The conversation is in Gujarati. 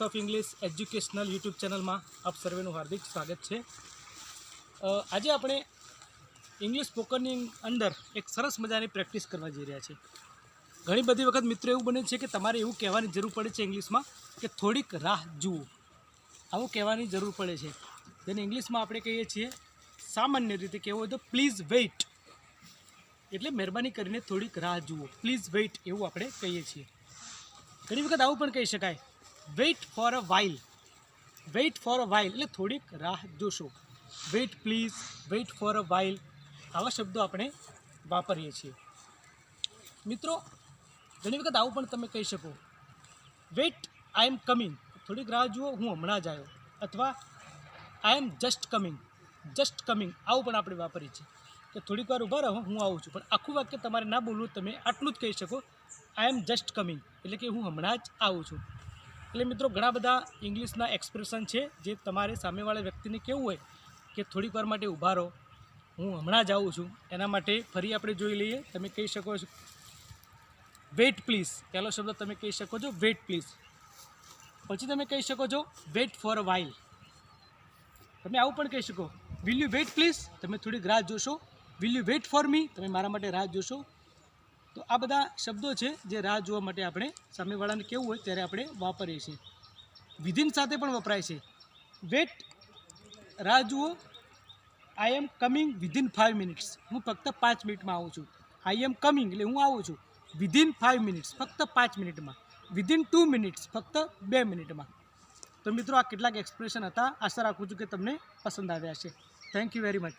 ઓફ ઇંગ્લિશ એજ્યુકેશનલ યુટ્યુબ ચેનલમાં આપ સર્વેનું હાર્દિક સ્વાગત છે. આજે આપણે ઇંગ્લિશ સ્પોકનની અંદર એક સરસ મજાની પ્રેક્ટિસ કરવા જઈ રહ્યા છીએ. ઘણી બધી વખત મિત્રો એવું બને છે કે તમારે એવું કહેવાની જરૂર પડે છે ઇંગ્લિશમાં કે થોડીક રાહ જુઓ. આવું કહેવાની જરૂર પડે છે. જેને ઇંગ્લિશમાં આપણે કહીએ છીએ સામાન્ય રીતે કહેવું હોય તો પ્લીઝ વેઇટ એટલે મહેરબાની કરીને થોડીક રાહ જુઓ. પ્લીઝ વેઇટ એવું આપણે કહીએ છીએ. ઘણી વખત આવું પણ કહી શકાય wait for a while. Wait for a while. એટલે થોડીક રાહ જોશો. Wait please, wait for a while. આવા શબ્દો આપણે વાપરીએ છીએ. મિત્રો, ઘણી વખત આવું પણ તમે કહી શકો. વેઇટ આઈ એમ કમિંગ થોડીક રાહ જુઓ, હું હમણાં જ આવ્યો. અથવા I am just coming just coming આવું પણ આપણે વાપરીએ છીએ. કે થોડીક વાર ઊભા રહો, હું આવું છું. પણ આખું વાક્ય તમારે ના બોલવું તમે આટલું જ કહી શકો. આઈ એમ જસ્ટ કમિંગ એટલે કે હું હમણાં જ આવું છું. એટલે મિત્રો, ઘણા બધા ઇંગ્લિશના એક્સપ્રેશન છે જે તમારે સામેવાળા વ્યક્તિને કેવું હોય કે થોડીક વાર માટે ઊભા રહો. હું હમણાં જ આવું છું. એના માટે ફરી આપણે જોઈ લઈએ. તમે કહી શકો છો વેટ પ્લીઝ પહેલો શબ્દ તમે કહી શકો છો વેટ પ્લીઝ પછી તમે કહી શકો છો વેટ ફોર અ વાઇલ તમે આવું પણ કહી શકો વિલ યુ વેટ પ્લીઝ તમે થોડીક રાહ જોશો. Will you wait for me તમે મારા માટે રાહ જોશો. તો આ બધા શબ્દો છે જે રાહ જોવા માટે આપણે સામેવાળાને કેવું હોય ત્યારે આપણે વાપરીએ છીએ. વિધિન સાથે પણ વપરાય છે. વેટ, રાહ જુઓ. I am coming within five minutes હું ફક્ત પાંચ મિનિટમાં આવું છું. આઈ એમ કમિંગ એટલે હું આવું છું. વિધિન ફાઇવ મિનિટ્સ ફક્ત પાંચ મિનિટમાં. વિધિન ટુ મિનિટ્સ ફક્ત બે મિનિટમાં. તો મિત્રો, આ કેટલાક એક્સપ્રેશન હતા. આશા રાખું છું કે તમને પસંદ આવ્યા છે થેન્ક યુ વેરી મચ